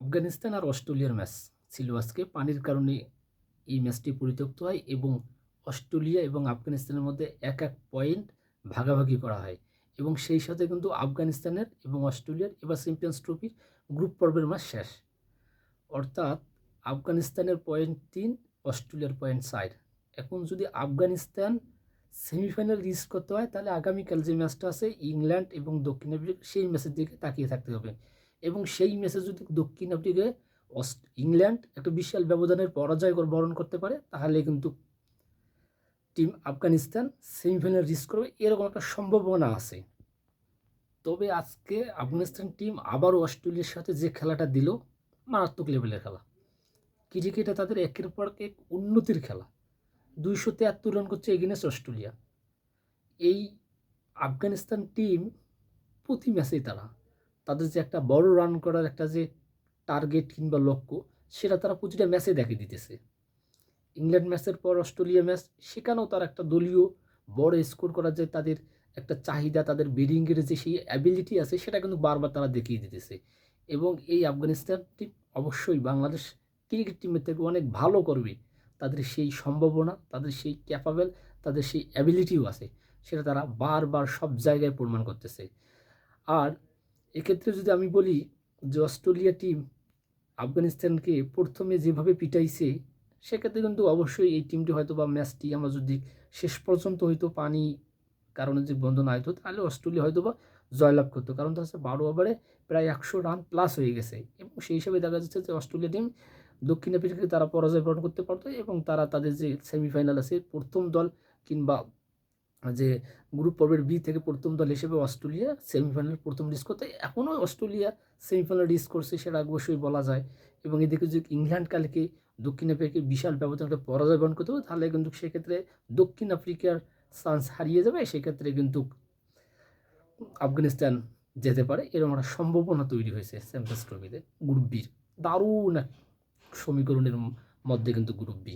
আফগানিস্তান আর অস্ট্রেলিয়ার ম্যাচ ছিল আজকে। পানির কারণে এই ম্যাচটি পরিত্যক্ত হয় এবং অস্ট্রেলিয়া এবং আফগানিস্তানের মধ্যে এক এক পয়েন্ট ভাগাভাগি করা হয় এবং সেই সাথে কিন্তু আফগানিস্তানের এবং অস্ট্রেলিয়ার এবার চ্যাম্পিয়ন্স ট্রফির গ্রুপ পর্বের ম্যাচ শেষ। অর্থাৎ আফগানিস্তানের পয়েন্ট তিন, অস্ট্রেলিয়ার পয়েন্ট চার। এখন যদি আফগানিস্তান সেমিফাইনাল রিচ করতে হয়, তাহলে আগামীকাল যে ম্যাচটা আছে, ইংল্যান্ড এবং দক্ষিণ আফ্রিকা, সেই ম্যাচের দিকে তাকিয়ে থাকতে হবে। এবং সেই ম্যাচে যদি দক্ষিণ আফ্রিকায় ইংল্যান্ড একটা বিশাল ব্যবধানের পরাজয় বরণ করতে পারে, তাহলে কিন্তু টিম আফগানিস্তান সেমিফাইনাল রিচ করবে, এরকম একটা সম্ভাবনা আছে। তবে আজকে আফগানিস্তান টিম আবারও অস্ট্রেলিয়ার সাথে যে খেলাটা দিল, মারাত্মক লেভেলের খেলা। ক্রিকেটে তাদের একের পর এক উন্নতির খেলা। দুইশো তেয়াত্তর রান করছে এগেনেস্ট অস্ট্রেলিয়া। এই আফগানিস্তান টিম প্রতি ম্যাচেই তারা। তাদের যে একটা বড় রান করার একটা যে টার্গেট কিংবা লক্ষ্য, সেটা তারা প্রতিটা ম্যাচে দেখিয়ে দিতেছে। ইংল্যান্ড ম্যাচের পর অস্ট্রেলিয়া ম্যাচ সেখানেও তার একটা দলীয় বড় স্কোর করার যে তাদের একটা চাহিদা, তাদের ব্যাটিংয়ের যে সেই অ্যাবিলিটি আছে, সেটা কিন্তু বারবার তারা দেখিয়ে দিতেছে। এবং এই আফগানিস্তান টিম অবশ্যই বাংলাদেশ ক্রিকেট টিমের থেকে অনেক ভালো করবে। তাদের সেই সম্ভাবনা, তাদের সেই ক্যাপাবেল তাদের সেই অ্যাবিলিটিও আছে, সেটা তারা বারবার সব জায়গায় প্রমাণ করতেছে। আর এক্ষেত্রে যদি আমি বলি যে অস্ট্রেলিয়া টিম আফগানিস্তানকে প্রথমে যেভাবে পিটাইছে, সেক্ষেত্রে কিন্তু অবশ্যই এই টিমটি হয়তো বা ম্যাচটি আমরা যদি শেষ পর্যন্ত হয়তো পানি কারণে যে বন্ধ না হতো তাহলে অস্ট্রেলিয়া হয়তো বা জয়লাভ করতো। কারণ তার বারো ওভারে প্রায় একশো রান প্লাস হয়ে গেছে। এবং সেই হিসাবে দেখা যাচ্ছে যে অস্ট্রেলিয়া টিম দক্ষিণ আফ্রিকাকে তারা পরাজয় বরণ করতে পারতো এবং তারা তাদের যে সেমিফাইনাল আছে, প্রথম দল কিংবা যে গ্রুপ পর্বের বি থেকে প্রথম দল হিসেবে অস্ট্রেলিয়া সেমিফাইনাল প্রথম রিস্ক করতে। এখনও অস্ট্রেলিয়া সেমিফাইনাল রিস্ক করছে সেটা অবশ্যই বলা যায়। এবং এদিকে যদি ইংল্যান্ড কালকে দক্ষিণ আফ্রিকাকে বিশাল ব্যবধান একটা পরাজয় বহন করতে হবে তাহলে কিন্তু সেক্ষেত্রে দক্ষিণ আফ্রিকার চান্স হারিয়ে যাবে, সেক্ষেত্রে কিন্তু আফগানিস্তান যেতে পারে। এরকম একটা সম্ভাবনা তৈরি হয়েছে চ্যাম্পিয়ন্স ট্রফিতে গ্রুপ বির দারুণ এক সমীকরণের মধ্যে কিন্তু গ্রুপ বি